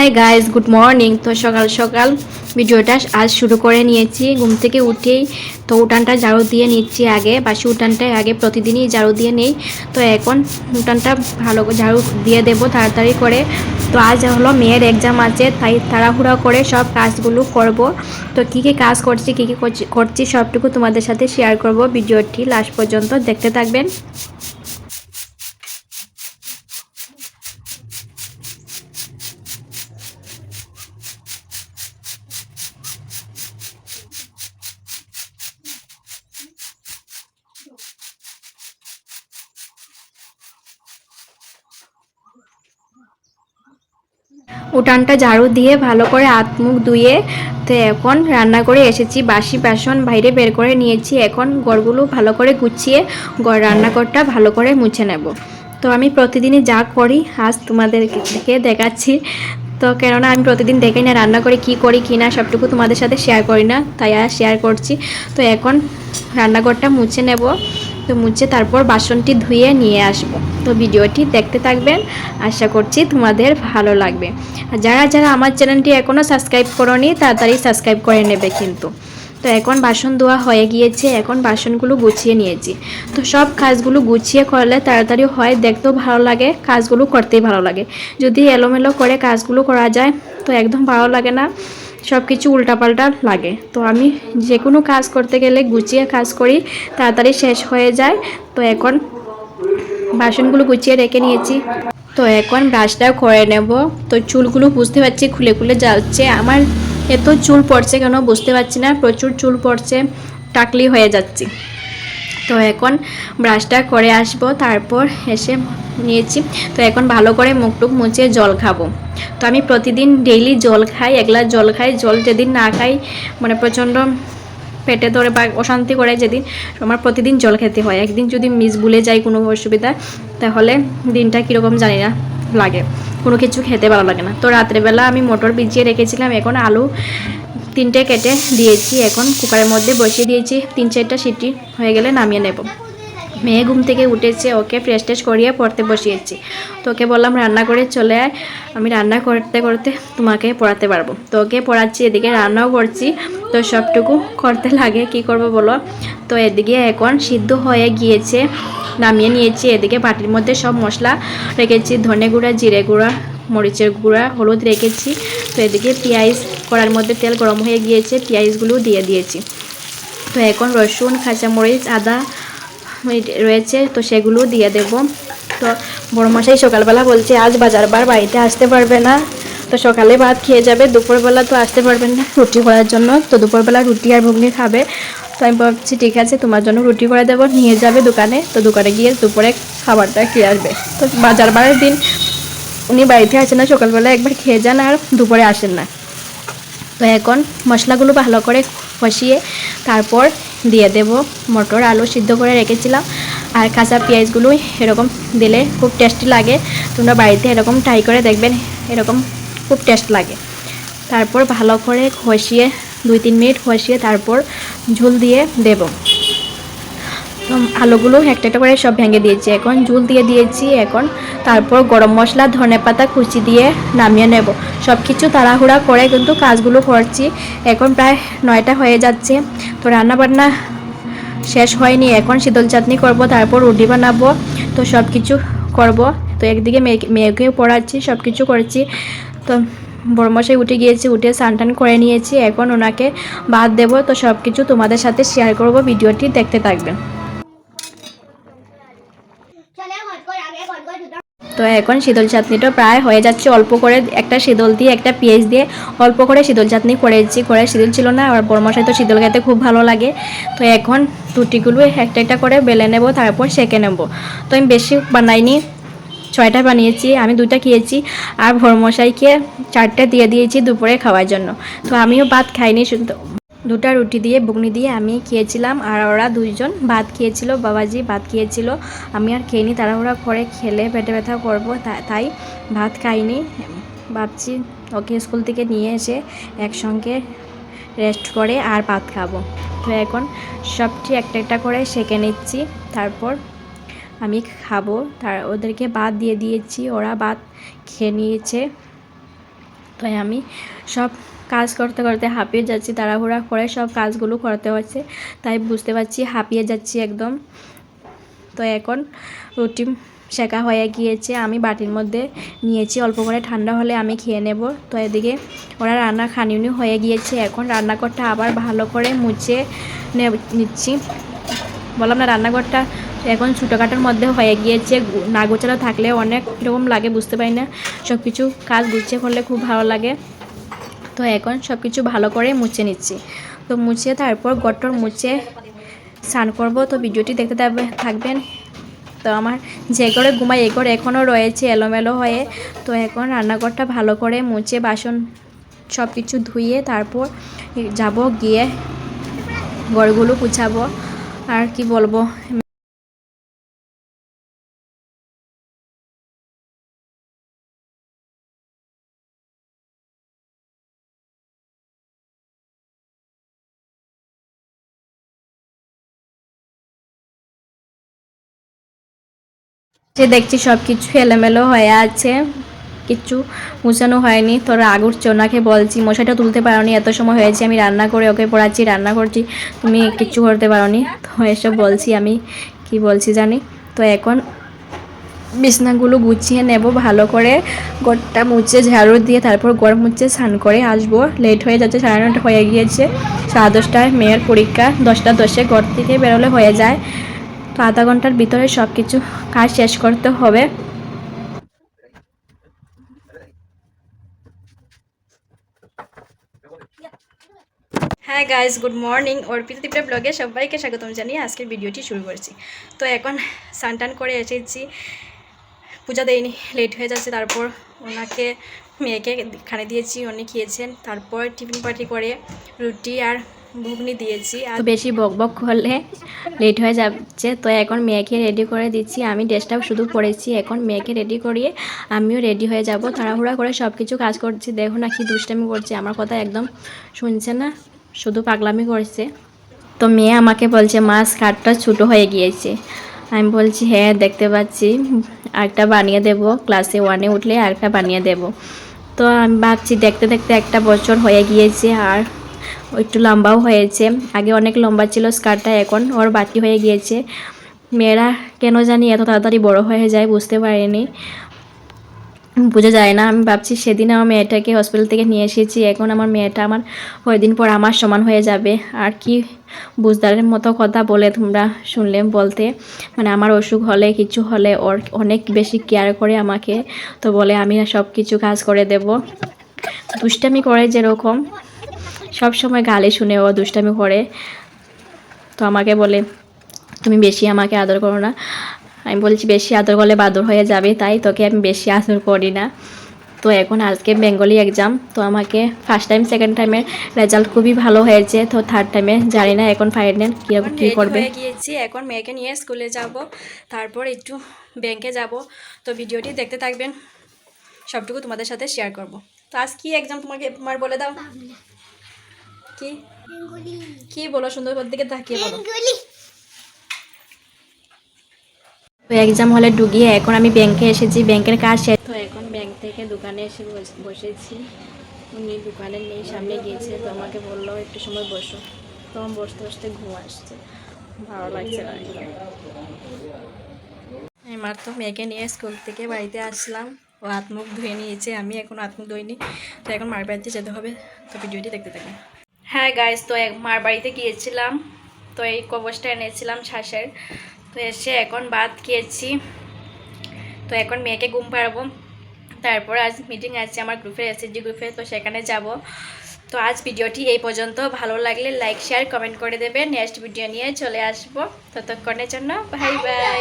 Hi guys good morning তো সকাল সকাল ভিডিওটা আজ শুরু করে নিয়েছি। ঘুম থেকে উঠেই তো উঠানটা ঝাড়ু দিয়ে নিচ্ছি আগে। বাসি উঠানটা আগে প্রতিদিনই ঝাড়ু দিয়ে নেই। তো এখন উঠানটা ভালো ঝাড়ু দিয়ে দেবো তাড়াতাড়ি করে। তো আজ হলো মেয়ের এক্সাম আছে, তাই তাড়াহুড়া করে সব কাজগুলো করব। তো কী কী কাজ করছি, কী কী করছি সবটুকু তোমাদের সাথে শেয়ার করব ভিডিওটি লাস্ট পর্যন্ত দেখতে থাকবেন। উঠানটা ঝাড়ু দিয়ে ভালো করে হাত মুখ ধুয়ে তো এখন রান্না করে এসেছি। বাসি বাসন বাইরে বের করে নিয়েছি। এখন গড়গুলো ভালো করে গুছিয়ে গড় রান্নাঘরটা ভালো করে মুছে নেব। তো আমি প্রতিদিনই যা করি, আজ তোমাদেরকে দেখাচ্ছি। তো কেননা আমি প্রতিদিন দেখি না, রান্না করে, কি করি, কি না, সবটুকু তোমাদের সাথে শেয়ার করি না, তাই আর শেয়ার করছি। তো এখন রান্নাঘরটা মুছে নেব। তো মুছে তারপর বাসনটি ধুয়ে নিয়ে আসব। তো ভিডিওটি দেখতে থাকবেন। আশা করছি তোমাদের ভালো লাগবে। যারা যারা আমার চ্যানেলটি এখনও সাবস্ক্রাইব করনি, তাড়াতাড়ি সাবস্ক্রাইব করে নেবে কিন্তু। তো এখন বাসন ধোয়া হয়ে গিয়েছে, এখন বাসনগুলো গুছিয়ে নিয়েছি। তো সব কাজগুলো গুছিয়ে করলে তাড়াতাড়ি হয়, দেখতেও ভালো লাগে, কাজগুলো করতেই ভালো লাগে। যদি এলোমেলো করে কাজগুলো করা যায়, তো একদম ভালো লাগে না। সব কিছু উল্টাপাল্টা লাগে। তো আমি যে কোনো কাজ করতে গেলে গুছিয়ে কাজ করি, তাড়াতাড়ি শেষ হয়ে যায়। তো এখন বাসনগুলো গুছিয়ে রেখে নিয়েছি। তো এখন ব্রাশটাও করে নেব। তো চুলগুলো বুঝতে পারছি খুলে খুলে যাচ্ছে আমার এত চুল পড়ছে কেন বুঝতে পারছি না। প্রচুর চুল পড়ছে, টাকলি হয়ে যাচ্ছি। তো এখন ব্রাশটা করে আসব, তারপর এসে নিয়েছি। তো এখন ভালো করে মুখ টুক মুছে জল খাব। তো আমি প্রতিদিন ডেইলি জল খাই, এক গ্লাস জল খাই। জল যেদিন না খাই মানে প্রচণ্ড পেটে ধরে বা অশান্তি করে যেদিন, আমার প্রতিদিন জল খেতে হয়। একদিন যদি মিস ভুলে যাই কোনো অসুবিধা, তাহলে দিনটা কীরকম জানি না লাগে। কোনো কিছু খেতে ভালো লাগে না। তো রাত্রেবেলা আমি মটর ভিজিয়ে রেখেছিলাম, এখন আলু তিনটে কেটে দিয়েছি, এখন কুকারের মধ্যে বসিয়ে দিয়েছি। তিন চারটা সিটি হয়ে গেলে নামিয়ে নেব। মেয়ে ঘুম থেকে উঠেছে, ওকে ফ্রেশ ট্রেশ করিয়ে পড়তে বসিয়েছি। তো ওকে বললাম, রান্না করে চলে আয়, আমি রান্না করতে করতে তোমাকে পড়াতে পারব। তো ওকে পড়াচ্ছি, এদিকে রান্নাও করছি। তো সবটুকু করতে লাগে, কি করব বলো? তো এদিকে এখন সিদ্ধ হয়ে গিয়েছে, নামিয়ে নিয়েছি। এদিকে বাটির মধ্যে সব মশলা রেখেছি, ধনে গুঁড়া, জিরে গুঁড়া, মরিচের গুঁড়া, হলুদ রেখেছি। তো এদিকে পেঁয়াজ কড়ার মধ্যে তেল গরম হয়ে গিয়েছে, পেঁয়াজগুলো দিয়ে দিয়েছি। তো এখন রসুন, কাঁচামরিচ, আদা রয়েছে, তো সেগুলো দিয়ে দেব। তো বড় মশাই সকালবেলা বলছে, আজ বাজার বার বাড়িতে আসতে পারবে না। তো সকালে ভাত খেয়ে যাবে, দুপুরবেলা তো আসতে পারবেন না রুটি করার জন্য। তো দুপুরবেলা রুটি আর ঘুগনি খাবে। তো আমি ভাবছি, ঠিক আছে, তোমার জন্য রুটি করে দেবো, নিয়ে যাবে দোকানে। তো দোকানে গিয়ে দুপুরে খাবারটা খেয়ে আসবে। তো বাজার বারের দিন উনি বাড়িতে আসেন না, সকালবেলা একবার খেয়ে যান আর দুপুরে আসেন না। তো এখন মশলাগুলো ভালো করে কষিয়ে তারপর দিয়ে দেব মটর আলু সিদ্ধ করে রেখেছিলাম। আর কাঁচা পেঁয়াজগুলো এরকম দিলে খুব টেস্টি লাগে। তোমরা বাড়িতে এরকম ট্রাই করে দেখবেন, এরকম খুব টেস্ট লাগে। তারপর ভালো করে কষিয়ে দুই তিন মিনিট কষিয়ে তারপর ঝোল দিয়ে দেব। আলুগুলো একটা একটা করে সব ভেঙে দিয়েছি। এখন ঝুল দিয়ে দিয়েছি, এখন তারপর গরম মশলা, ধনে পাতা, কুচি দিয়ে নামিয়ে নেব। সব কিছু তাড়াহুড়া করে কিন্তু কাজগুলো করছি। এখন প্রায় নয়টা হয়ে যাচ্ছে। তো রান্না বান্না শেষ হয়নি। এখন শীতল চাটনি করব, তারপর রুটি বানাবো। তো সব কিছু করব। তো একদিকে মেয়ে, মেয়েকেও পড়াচ্ছি সব কিছু করছি। তো বড়মশাই উঠে গিয়েছি, উঠে স্নান করে নিয়েছি। এখন ওনাকে বাদ দেবো। তো সব কিছু তোমাদের সাথে শেয়ার করব। ভিডিওটি দেখতে থাকবেন। তো এখন শীতল চাটনিটা প্রায় হয়ে যাচ্ছে। অল্প করে একটা শীতল দিয়ে, একটা পেঁয়াজ দিয়ে অল্প করে শীতল চাটনি করেছি। করে শীতল ছিল না, আর বড়মশাই তো শীতল খেতে খুব ভালো লাগে। তো এখন রুটিগুলো একটা একটা করে বেলে নেব, তারপর সেঁকে নেব। তো আমি বেশি বানাইনি, ছয়টা বানিয়েছি, আমি দুইটা খেয়েছি। আর ভরমশাইকে চারটে দিয়ে দিয়েছি দুপুরে খাওয়ার জন্য। তো আমিও ভাত খাইনি, শুধু দুটা রুটি দিয়ে, বুগনি দিয়ে আমি খেয়েছিলাম আর ওরা দুইজন ভাত খেয়েছিল, বাবাজি ভাত খেয়েছিল। আমি আর খেয়ে তাড়াহুড়া করে খেলে পেটে ব্যথা করব তাই ভাত খাইনি। ভাবছি ওকে স্কুল থেকে নিয়ে এসে একসঙ্গে রেস্ট করে আর ভাত খাব। তো এখন সবটি একটা একটা করে সেঁকে নিচ্ছি, তারপর আমি খাব। তার, ওদেরকে ভাত দিয়ে দিয়েছি, ওরা ভাত খেয়ে নিয়েছে। তাই আমি সব কাজ করতে করতে হাঁপিয়ে যাচ্ছি, তাড়াহুড়া করে সব কাজগুলো করতে হচ্ছে, তাই বুঝতে পারছি হাঁপিয়ে যাচ্ছি একদম। তো এখন রুটি শেখা হয়ে গিয়েছে, আমি বাটির মধ্যে নিয়েছি, অল্প করে ঠান্ডা হলে আমি খেয়ে নেব। তো এদিকে ওরা রান্না খানিউনি হয়ে গিয়েছে, এখন রান্নাঘরটা আবার ভালো করে মুছে নিচ্ছি। বললাম না, রান্নাঘরটা এখন ছোটোখাটোর মধ্যে হয়ে গিয়েছে না গোছানো থাকলে অনেক রকম লাগে, বুঝতে পারি না। সব কিছু কাজ গুছিয়ে করলে খুব ভালো লাগে। তো এখন সব কিছু ভালো করে মুছে নিচ্ছি। তো মুছে তারপর গটর মুছে স্নান করব। তো ভিডিওটি দেখতে থাকবেন। তো আমার যে করে ঘুমাই, এ এখনও রয়েছে এলোমেলো হয়ে। তো এখন রান্নাঘরটা ভালো করে মুছে বাসন সব কিছু ধুয়ে তারপর যাব গিয়ে ঘরগুলো গুছাবো। আর কি বলব? যে দেখছি সব কিছু এলোমেলো হয়ে আছে কিচ্ছু মুছানো হয়নি। তোর রাগ চোনাকে বলছি মশাটা তুলতে পারোনি, এত সময় হয়েছে, আমি রান্না করে ওকে পড়াচ্ছি, রান্না করছি, তুমি কিচ্ছু করতে পারোনি। তো এসব বলছি আমি, কি বলছি জানি? তো এখন বিছনাগুলো গুছিয়ে নেব, ভালো করে গোটটা মুছে ঝাড়ু দিয়ে তারপর গড় মুছে স্নান করে আসব। লেট হয়ে যাচ্ছে, সাড়ে নটা হয়ে গিয়েছে। সাড়ে দশটায় মেয়ের পরীক্ষা, দশটা দশে ঘর থেকে বেরোলে হয়ে যায়। আধা ঘণ্টার ভিতরে সব কিছু কাজ শেষ করতে হবে। হ্যাঁ guys good morning Arpita Tripura ব্লগে সবাইকে স্বাগতম জানিয়ে আজকের ভিডিওটি শুরু করছি। তো এখন স্নান করে এসেছি। পূজা দেয়নি লেট হয়ে যাচ্ছে। তারপর ওনাকে, মেয়েকে খানে দিয়েছি। উনি খেয়েছেন। তারপর টিফিন পার্টি করে রুটি আর ঘুগনি দিয়েছি আর বেশি বক বক করলে লেট হয়ে যাচ্ছে। তো এখন মেয়েকে রেডি করে দিচ্ছি। আমি ড্রেসটাও শুধু পরেছি। এখন মেয়েকে রেডি করিয়ে আমিও রেডি হয়ে যাব। তাড়াহুড়া করে সব কিছু কাজ করছি। দেখো না কি দুষ্টামি করছে। আমার কথা একদম শুনছে না। শুধু পাগলামি করছে। তো মেয়ে আমাকে বলছে, মা, স্কার্টটা ছোটো হয়ে গিয়েছে। আমি বলছি হ্যাঁ দেখতে পাচ্ছি। আরেকটা বানিয়ে দেব। ক্লাসে ওয়ানে উঠলে আরেকটা বানিয়ে দেব। তো আমি ভাবছি, দেখতে দেখতে একটা বছর হয়ে গিয়েছে। আর একটু লম্বাও হয়েছে। আগে অনেক লম্বা ছিল স্কার্টটা, এখন ওর বাকি হয়ে গিয়েছে। মেয়েরা কেন জানি এত তাড়াতাড়ি বড় হয়ে যায় বুঝতে পারিনি। বোঝা যায় না, আমি ভাবছি সেদিন আমার মেয়েটাকে হসপিটাল থেকে নিয়ে এসেছি, এখন আমার মেয়েটা আমার কয়েকদিন পর আমার সমান হয়ে যাবে। আর কি বুঝদারের মতো কথা বলে তোমরা শুনলে বলতে। মানে আমার অসুখ হলে, কিছু হলে ওর অনেক বেশি কেয়ার করে আমাকে। তো বলে আমি সব কিছু কাজ করে দেব। দুষ্টামি করে যেরকম। সব সময় গালে শুনে ও দুষ্টামি করে। তো আমাকে বলে তুমি বেশি আমাকে আদর করো না। আমি বলছি বেশি আদর করলে বাদর হয়ে যাবে তাই তোকে আমি বেশি আদর করি না। তো এখন আজকে বেঙ্গলি এক্সাম তো আমাকে ফার্স্ট টাইম সেকেন্ড টাইমের রেজাল্ট খুবই ভালো হয়েছে। তো থার্ড টাইমে জানি না এখন ফাইনাল কী কী করবে। গিয়েছি এখন মেয়েকে নিয়ে স্কুলে যাব। তারপর একটু ব্যাংকে যাব। তো ভিডিওটি দেখতে থাকবেন। সবটুকু তোমাদের সাথে শেয়ার করব। তো আজ কি এক্সাম তোমাকে তোমার বলে দাও? কি? কি বলো? সুন্দর দিকে তাকিয়ে বলো। তো এক্সাম হলে ঢুকিয়ে এখন আমি ব্যাংকে এসেছি ব্যাংকের কাজ শেষ। তো এখন ব্যাংক থেকে দোকানে এসে বস- বসেছি। উনি দোকানের নেই সামনে গিয়েছে তো আমাকে বলল একটু সময় বসো। তো আমার বসতে বসতে ঘুম আসছে। ভালো লাগছে না এবার তো মেয়েকে নিয়ে স্কুল থেকে বাড়িতে আসলাম। ও হাত মুখ ধুয়ে নিয়েছে আমি এখন হাত মুখ ধুইনি। তো এখন মার বাড়িতে যেতে হবে। তো ভিডিওটি দেখতে থাকি হ্যাঁ গাইজ তো মার বাড়িতে গিয়েছিলাম। তো এই কবচটা এনেছিলাম শ্বাসের। তো এসে এখন ভাত খেয়েছি। তো এখন মেয়েকে ঘুম পাড়াবো। তারপর আজ মিটিং আছে আমার গ্রুপে এসএসজি গ্রুপে তো সেখানে যাব। তো আজ ভিডিওটি এই পর্যন্ত। ভালো লাগলে লাইক শেয়ার কমেন্ট করে দেবে। নেক্সট ভিডিও নিয়ে চলে আসব। ততক্ষণের জন্য বাই বাই